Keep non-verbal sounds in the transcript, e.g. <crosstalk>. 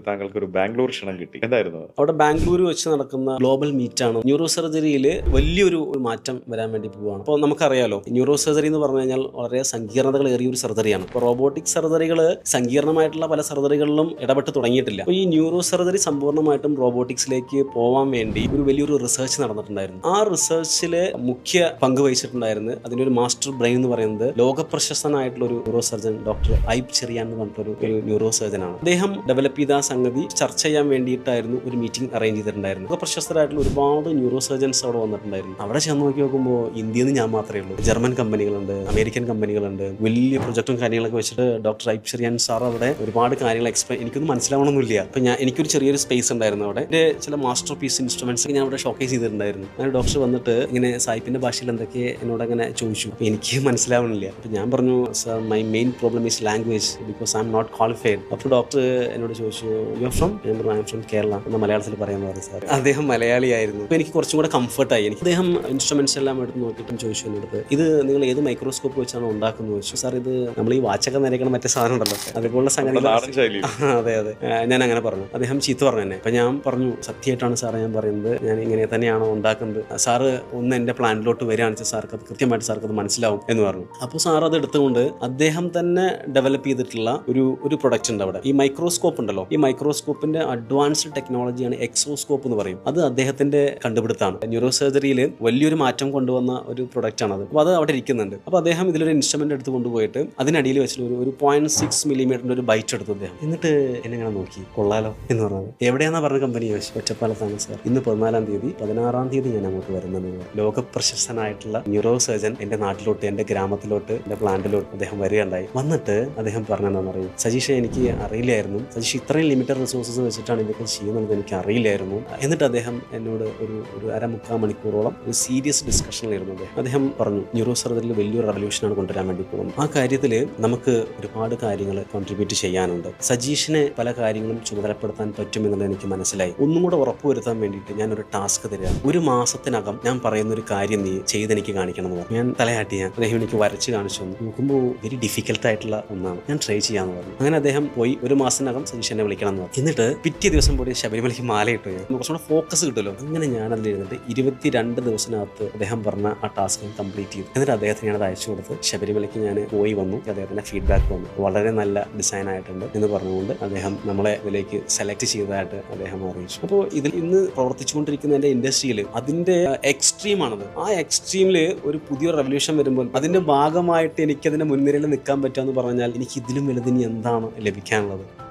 താങ്കൾക്ക് ഒരു ബാംഗ്ലൂർ ക്ഷണം കിട്ടി. എന്തായിരുന്നു അവിടെ ബാംഗ്ലൂർ വെച്ച് നടക്കുന്ന ഗ്ലോബൽ മീറ്റ് ആണ് ന്യൂറോ സർജറിയിൽ വലിയൊരു മാറ്റം വരാൻ വേണ്ടി പോവുകയാണ് അപ്പോൾ നമുക്കറിയാലോ ന്യൂറോ സർജറി എന്ന് പറഞ്ഞു കഴിഞ്ഞാൽ വളരെ സങ്കീർണതകൾ ഏറിയ ഒരു സർജറിയാണ്. ഇപ്പോൾ റോബോട്ടിക് സർജറികൾ സങ്കീർണമായിട്ടുള്ള പല സർജറികളിലും ഇടപെട്ട് തുടങ്ങിയിട്ടില്ല. അപ്പോൾ ഈ ന്യൂറോ സർജറി സമ്പൂർണമായിട്ടും റോബോട്ടിക്സിലേക്ക് പോവാൻ വേണ്ടി ഒരു വലിയൊരു റിസർച്ച് നടന്നിട്ടുണ്ടായിരുന്നു. ആ റിസർച്ചിൽ മുഖ്യ പങ്ക് വഹിച്ചിട്ടുണ്ടായിരുന്നു അതിനൊരു മാസ്റ്റർ ബ്രെയിൻ എന്ന് പറയുന്നത് ലോക പ്രശസ്തനായിട്ടുള്ള ഒരു neuro surgeon doctor Eapen Cherian എന്ന് പറഞ്ഞിട്ടൊരു ന്യൂറോ സർജനാണ് അദ്ദേഹം ഡെവലപ്പ് ചെയ്ത സംഗതി ചർച്ച ചെയ്യാൻ വേണ്ടിയിട്ടായിരുന്നു ഒരു മീറ്റിംഗ് അറേഞ്ച് ചെയ്തിട്ടുണ്ടായിരുന്നു അപ്പോൾ പ്രശസ്തരായിട്ടുള്ള ഒരുപാട് ന്യൂറോ സർജൻസ് അവിടെ വന്നിട്ടുണ്ടായിരുന്നു. അവിടെ ചെന്ന് നോക്കി നോക്കുമ്പോൾ ഇന്ത്യയിൽ നിന്ന് ഞാൻ മാത്രമേ ഉള്ളൂ. ജർമ്മൻ കമ്പനികളുണ്ട് അമേരിക്കൻ കമ്പനികളുണ്ട്. വലിയ പ്രൊജക്റ്റും കാര്യങ്ങളൊക്കെ വെച്ചിട്ട് ഡോക്ടർ ഐബ് സാർ അവിടെ ഒരുപാട് കാര്യങ്ങൾ എക്സ്പ്ലെയിൻ എനിക്കൊന്നും മനസ്സിലാവണമെന്നില്ല. അപ്പോൾ ഞാൻ എനിക്കൊരു ചെറിയൊരു സ്പേസ് ഉണ്ടായിരുന്നു അവിടെ. എന്റെ ചില മാസ്റ്റർ പീസ് ഇൻസ്ട്രുമെന്റ്സ് ഞാൻ അവിടെ ഷോക്കേസ് ചെയ്തിട്ടുണ്ടായിരുന്നു. അങ്ങനെ ഡോക്ടർ വന്നിട്ട് ഇങ്ങനെ സായിപ്പിന്റെ ഭാഷയിൽ എന്തൊക്കെ എന്നോട് അങ്ങനെ ചോദിച്ചു. അപ്പോൾ എനിക്ക് മനസ്സിലാവണില്ല. അപ്പോൾ ഞാൻ പറഞ്ഞു sir my main problem is language because I'm not qualified അപ്പോൾ ഡോക്ടർ എന്നോട് ചോദിച്ചു യു ആർ ഫ്രം ഞാൻ പറഞ്ഞു ഐ ഫ്രം കേരള. എന്ന് മലയാളത്തിൽ പറയാൻ പറഞ്ഞു സാർ. അദ്ദേഹം മലയാളിയായിരുന്നു. എനിക്ക് കുറച്ചും കൂടെ കംഫർട്ടായി എനിക്ക് അദ്ദേഹം ഇൻസ്ട്രുമെന്റ്സ് എല്ലാം എടുത്ത് നോക്കിയിട്ടും ചോദിച്ചു എന്നോട് ഇത് നിങ്ങൾ ഏത് മൈക്രോസ്കോപ്പ് വെച്ചാണ് ഉണ്ടാക്കുന്നത്? ചോദിച്ചു. സാർ ഇത് നമ്മൾ ഈ വാച്ചൊക്കെ നിരക്കണ മറ്റേ സാധനം ഉണ്ടല്ലോ അതുപോലുള്ള സംഗതി <laughs> അതെ അതെ. ഞാൻ അങ്ങനെ പറഞ്ഞു. അദ്ദേഹം ചീത്ത പറഞ്ഞു തന്നെ അപ്പൊ ഞാൻ പറഞ്ഞു സത്യമായിട്ടാണ് സാറേ ഞാൻ പറയുന്നത്. ഞാൻ ഇങ്ങനെ തന്നെയാണോ ഉണ്ടാക്കുന്നത്? സാറ് ഒന്ന് എന്റെ പ്ലാനിലോട്ട് വരികയാണെന്ന് വെച്ചാൽ സാർക്ക് അത് കൃത്യമായിട്ട് സാർക്ക് അത് മനസ്സിലാവും എന്ന് പറഞ്ഞു. അപ്പോൾ സാർ അത് എടുത്തുകൊണ്ട് അദ്ദേഹം തന്നെ ഡെവലപ്പ് ചെയ്തിട്ടുള്ള ഒരു ഒരു പ്രൊഡക്റ്റ് ഉണ്ട് അവിടെ. ഈ മൈക്രോസ്കോപ്പ് ഉണ്ടല്ലോ. ഈ മൈക്രോസ്കോപ്പിന്റെ അഡ്വാൻസ്ഡ് ടെക്നോളജിയാണ് എക്സോസ്കോപ്പ് എന്ന് പറയും. അത് അദ്ദേഹത്തിന്റെ കണ്ടുപിടുത്താണ് ന്യൂറോ സർജറിയിൽ വലിയൊരു മാറ്റം കൊണ്ടുവന്ന ഒരു പ്രൊഡക്റ്റ് ആണ് അത്. അപ്പോൾ അത് അവിടെ ഇരിക്കുന്നുണ്ട്. അപ്പോൾ അദ്ദേഹം ഇതിലൊരു ഇൻസ്ട്രുമെന്റ് എടുത്ത് കൊണ്ടുപോയിട്ട് അതിനടിയിൽ വെച്ചിട്ട് ഒരു ഒരു പോയിന്റ് സിക്സ് മില്ലിമീറ്ററിന്റെ ഒരു ബൈറ്റ് എടുത്തു അദ്ദേഹം. എന്നിട്ട് എന്നെങ്ങനെ നോക്കി. കൊള്ളാലോ എന്ന് പറഞ്ഞത് എവിടെയാണെന്ന് പറഞ്ഞ കമ്പനി ചോദിച്ചു ഒറ്റപ്പാലത്താണ് സാർ ഇന്ന് പതിനാലാം തീയതി പതിനാറാം തീയതി ഞാൻ അങ്ങോട്ട് വരുന്നത് ലോക പ്രശസ്തനായിട്ടുള്ള ന്യൂറോ സർജൻ എന്റെ നാട്ടിലോട്ട് എന്റെ ഗ്രാമത്തിലോട്ട് എന്റെ പ്ലാന്റിലോട്ട് അദ്ദേഹം വരികയുണ്ടായി. വന്നിട്ട് അദ്ദേഹം പറഞ്ഞതെന്ന് പറയും സജീഷ എനിക്ക് അറിയില്ലായിരുന്നു. സജീഷ് ഇത്രയും ലിമിറ്റഡ് റിസോഴ്സസ് വെച്ചിട്ടാണ് ഇതൊക്കെ ചെയ്യുന്നത് എനിക്ക് അറിയില്ലായിരുന്നു എന്നിട്ട് അദ്ദേഹം എന്നോട് ഒരു ഒരു അരമുക്കാൽ മണിക്കൂറോളം ഒരു സീരിയസ് ഡിസ്കഷനിലായിരുന്നു അദ്ദേഹം. അദ്ദേഹം പറഞ്ഞു ന്യൂറോ സർജറിയിൽ വലിയൊരു റവല്യൂഷനാണ് കൊണ്ടുവരാൻ വേണ്ടി പോകുന്നത്. ആ കാര്യത്തിൽ നമുക്ക് ഒരുപാട് കാര്യങ്ങൾ കോൺട്രിബ്യൂട്ട് ചെയ്യാനുണ്ട്. സജീഷിനെ പല കാര്യങ്ങളും ചുമതലപ്പെടുത്താൻ പറ്റുമെന്നുള്ളത് എനിക്ക് മനസ്സിലായി. ഒന്നും കൂടെ ഉറപ്പുവരുത്താൻ വേണ്ടിയിട്ട് ഞാൻ ഒരു ടാസ്ക് തരിക ഒരു മാസത്തിനകം ഞാൻ പറയുന്ന ഒരു കാര്യം നീ ചെയ്തെനിക്ക് കാണിക്കണം എന്ന് പറഞ്ഞു. ഞാൻ തലയാട്ടി ഞാൻ അദ്ദേഹം എനിക്ക് വരച്ച് കാണിച്ചു നോക്കുമ്പോൾ വെരി ഡിഫിക്കൽട്ട് ആയിട്ടുള്ള ഒന്നാണ്. ഞാൻ ട്രൈ ചെയ്യാമെന്ന് പറഞ്ഞു. അങ്ങനെ അദ്ദേഹം പോയി ഒരു മാസത്തിനകം സജീഷ് എന്നെ വിളിക്കണം എന്ന് എന്നിട്ട് പിറ്റേ ദിവസം പോയി ശബരിമലയ്ക്ക് മാല ഇട്ടു ഞാൻ കുറച്ചുകൂടെ ഫോക്കസ് കിട്ടുമല്ലോ. അങ്ങനെ ഞാൻ അതിൽ ഇരുന്നിട്ട് ഇരുപത്തിരണ്ട് ദിവസത്തിനകത്ത് അദ്ദേഹം പറഞ്ഞ ആ ടാസ്ക് കംപ്ലീറ്റ് ചെയ്തു. എന്നിട്ട് അദ്ദേഹത്തിന് അത് അയച്ചു കൊടുത്ത് ശബരിമലയ്ക്ക് ഞാൻ പോയി വന്നു. അദ്ദേഹത്തിന്റെ ഫീഡ്ബാക്ക് വന്നു. വളരെ നല്ല ഡിസൈൻ ആയിട്ടുണ്ട് എന്ന് പറഞ്ഞുകൊണ്ട് അദ്ദേഹം നമ്മളെ ഇതിലേക്ക് സെലക്ട് ചെയ്തതായിട്ട് അദ്ദേഹം അറിയിച്ചു. അപ്പോൾ ഇതിൽ ഇന്ന് പ്രവർത്തിച്ചുകൊണ്ടിരിക്കുന്ന എന്റെ ഇൻഡസ്ട്രിയിൽ അതിന്റെ എക്സ്ട്രീമാണത് ആ എക്സ്ട്രീമിൽ ഒരു പുതിയ റെവല്യൂഷൻ വരുമ്പോൾ അതിന്റെ ഭാഗമായിട്ട് എനിക്ക് അതിന്റെ മുൻനിരയിൽ നിൽക്കാൻ പറ്റുക എന്ന് പറഞ്ഞാൽ എനിക്ക് ഇതിലും വലുതിനി എന്താണ് ലഭിക്കാനുള്ളത്?